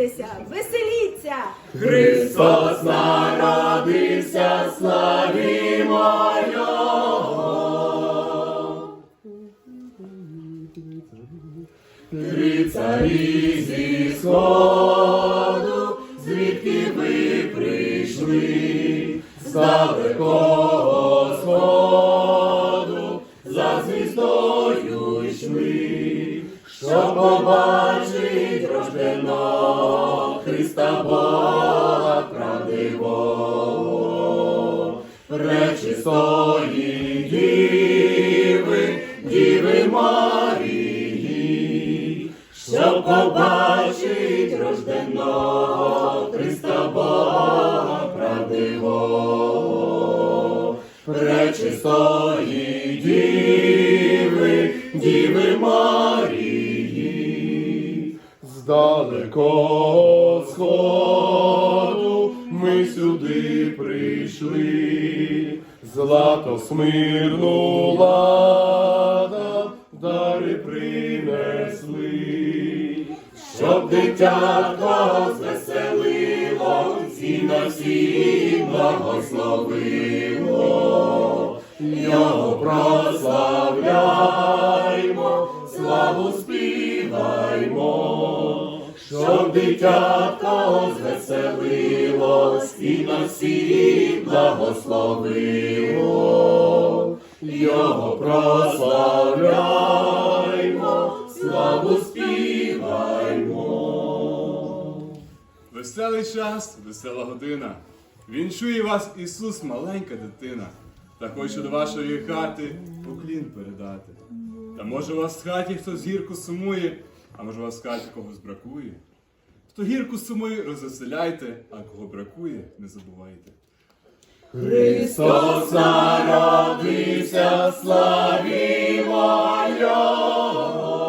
Радуйтеся, веселіться! Христос народився, славімо Його. Три царі зі сходу, Бога правдивого, пречистої діви, діви щоб побачить рожденого Христа Бога правдивого, пречистої діви, діви Марії, з далекого прийшли, злато смирну лада, дари принесли, щоб дитятко звеселило, всі на всі благословило, дитятко звеселилось і на всі благословило, його прославляймо, славу співаймо. Веселий час, весела година. Вінчує вас Ісус, маленька дитина, та хоче до вашої хати поклін передати. Та може у вас в хаті хтось гірко сумує, а може у вас в хаті когось бракує. Хто гірко сумує, розвеселяйте, а кого бракує, не забувайте. Христос народився, славімо Його.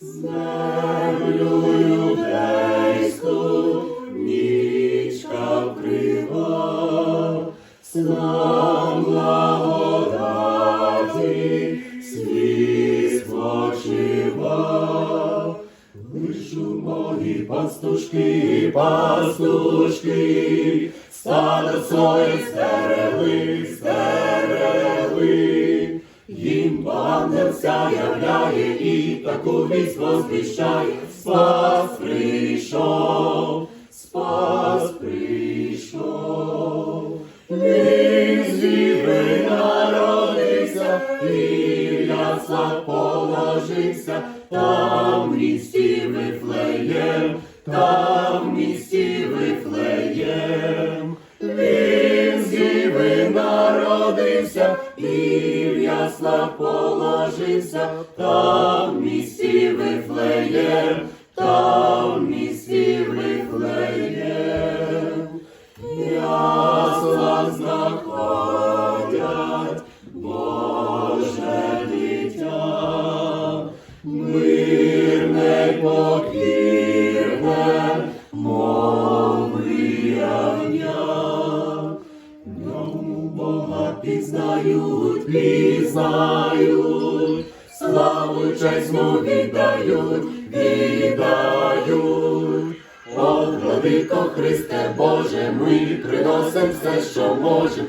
Землю юдейську нічка вкрива, сон благодаті Мої пастушки, пастушки, стадо своє стерегли, стерегли. Їм ангел ся являє і таку вість возвіщає. Спас прийшов, спас і в положився, там в місті Вифлеєм, там в місті Вифлеєм. Він з народився, і в ясла положився, там в місті Вифлеєм, там в місті Вифлеєм. somos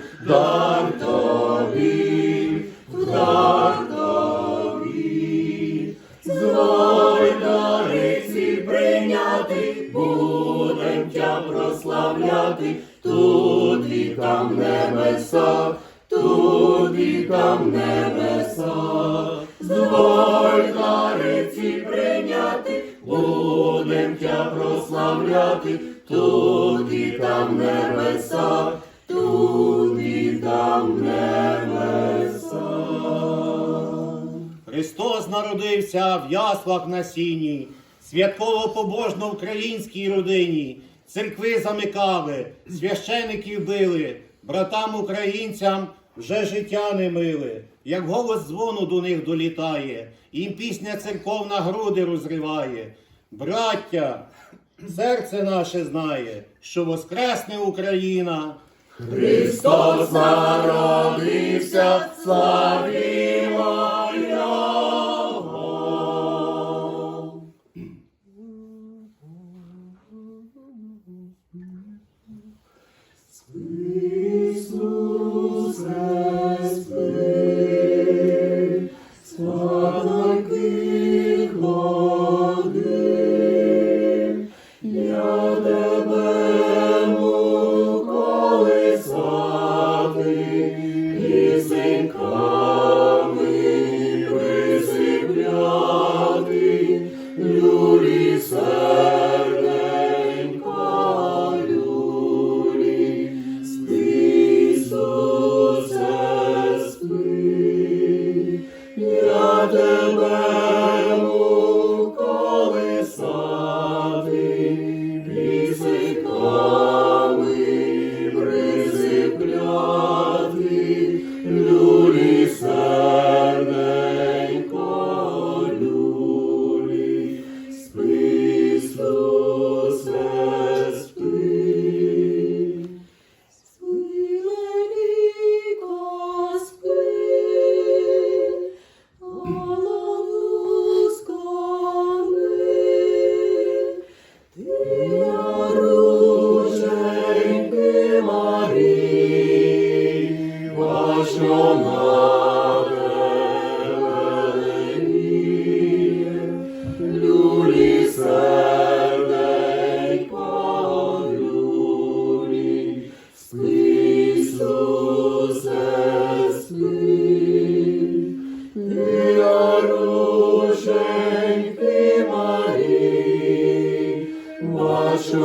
народився в яслах на сіні, святково побожно українській родині, церкви замикали, священиків били, братам українцям вже життя не мили, як голос дзвону до них долітає, їм пісня церковна груди розриває. Браття, серце наше знає, що воскресне Україна. Христос народився, славімо!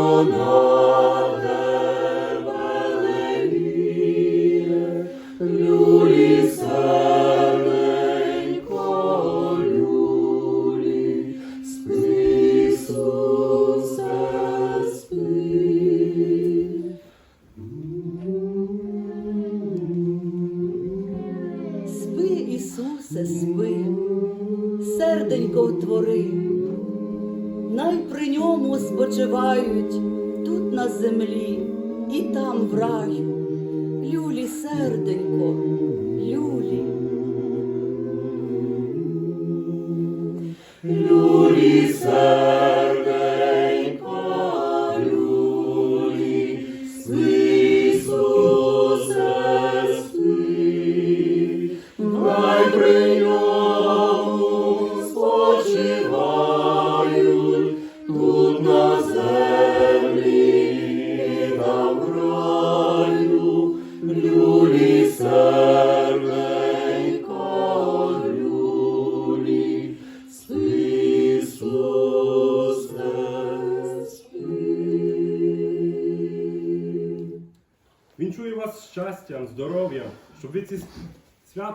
про нас. спочивають тут на землі і там в раю, люлі серденько.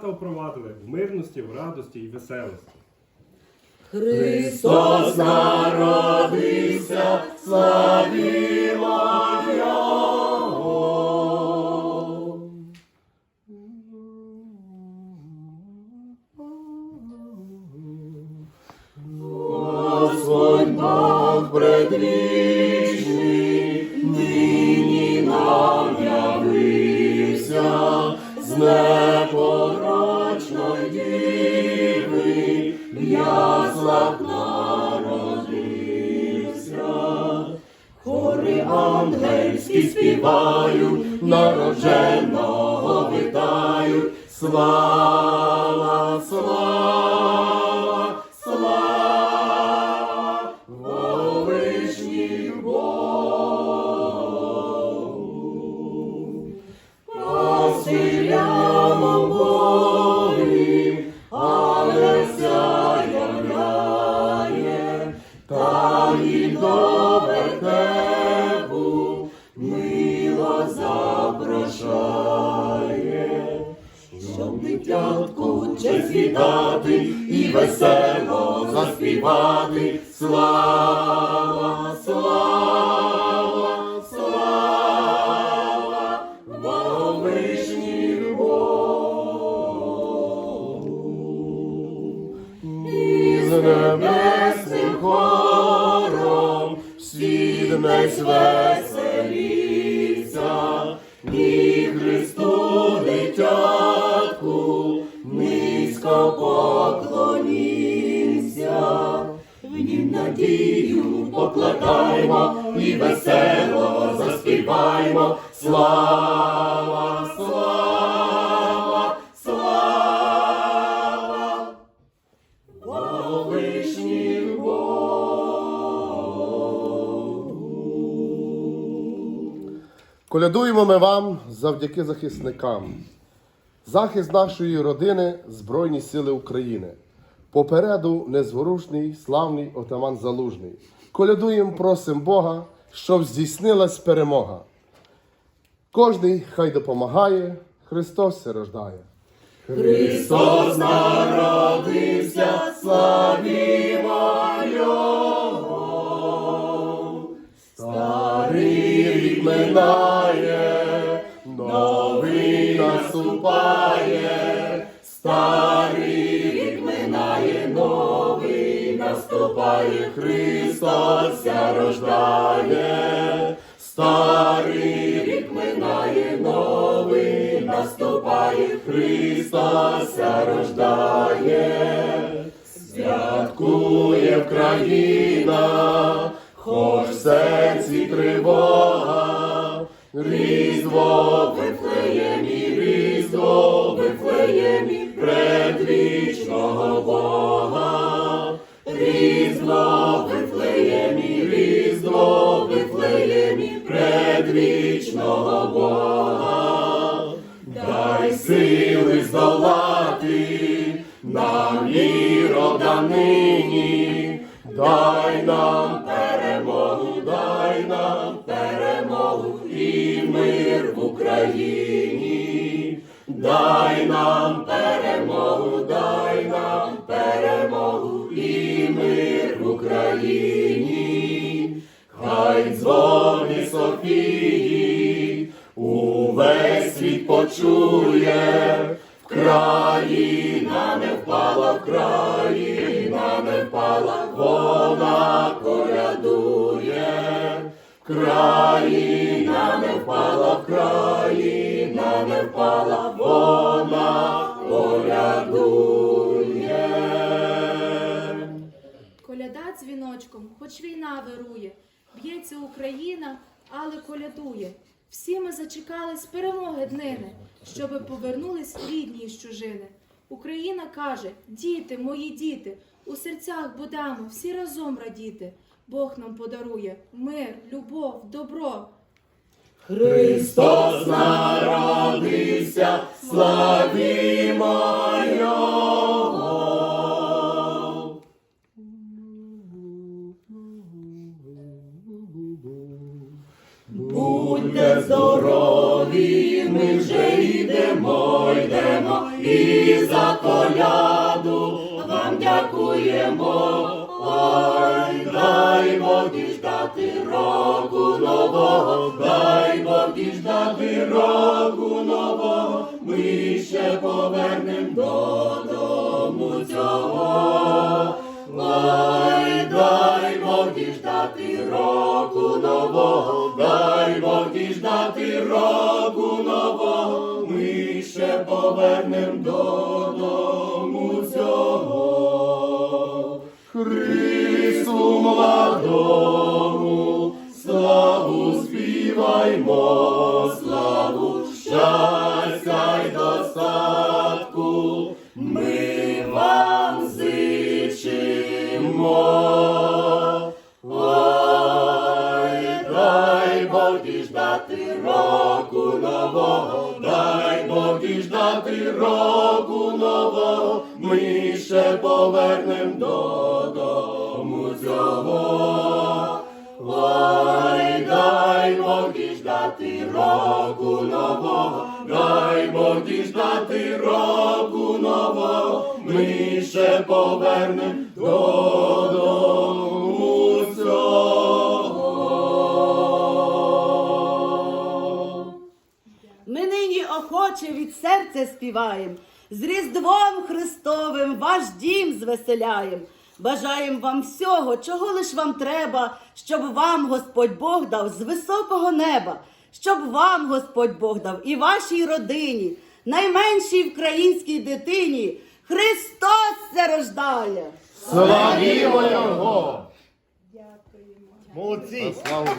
свято впровадили в мирності, в радості і веселості. Христос народився, славі! хори ангельські співають, народженого вітають, слава, слава. співати, слава, слава, слава, вовишнім Богу. І з хором всі днесь веселі. Надію покладаймо і весело заспіваймо. Слава, слава, слава, Вишній Колядуємо ми вам завдяки захисникам. Захист нашої родини Збройні Сили України. Попереду незворушний, славний отаман Залужний. Колядуємо, просим Бога, щоб здійснилась перемога. Кожний хай допомагає, Христос се рождає. Христос Христос рождає, святкує Вкраїна, хоч в серці тривога, Різдво Вифлеємі, Різдво Вифлеємі, предвічного Бога. Різдво Вифлеємі, Різдво Вифлеємі, предвічного Бога. Дай сили здолати нам ірода нині, дай нам перемогу, дай нам перемогу і мир в Україні, дай нам перемогу, дай нам перемогу і мир в Україні, хай дзвони Софії увесь світ почує, Вкраїна не впала, Вкраїна не впала, вона колядує, Країна не впала, Вкраїна не впала, вона колядує. Коляда дзвіночком, хоч війна вирує, б'ється Україна, але колядує. Всі ми зачекались перемоги днини, щоби повернулись рідні з чужини. Україна каже: діти, мої діти, у серцях будемо всі разом радіти. Бог нам подарує мир, любов, добро. Христос народився, славімо Його. Будьте здорові, ми вже йдемо, йдемо, і за коляду вам дякуємо. Ой, дай Бог діждати року нового, дай Бог діждати року нового, ми ще повернем додому цього. Ой, дай Бог діждати року нового, дай Бог діждати року ще повернем додому цього. Христу молодому, славу співаймо, діждати року нового, дай Бог діждати року нового, ми ще повернем додому цього. Ой, дай Бог діждати року нового, дай Бог діждати року нового, ми ще повернем додому охоче від серця співаєм, з Різдвом Христовим ваш дім звеселяєм. Бажаємо вам всього, чого лиш вам треба, щоб вам Господь Бог дав з високого неба, щоб вам Господь Бог дав і вашій родині, найменшій українській дитині. Христос се рождає! Славімо Його! Молодці! Слава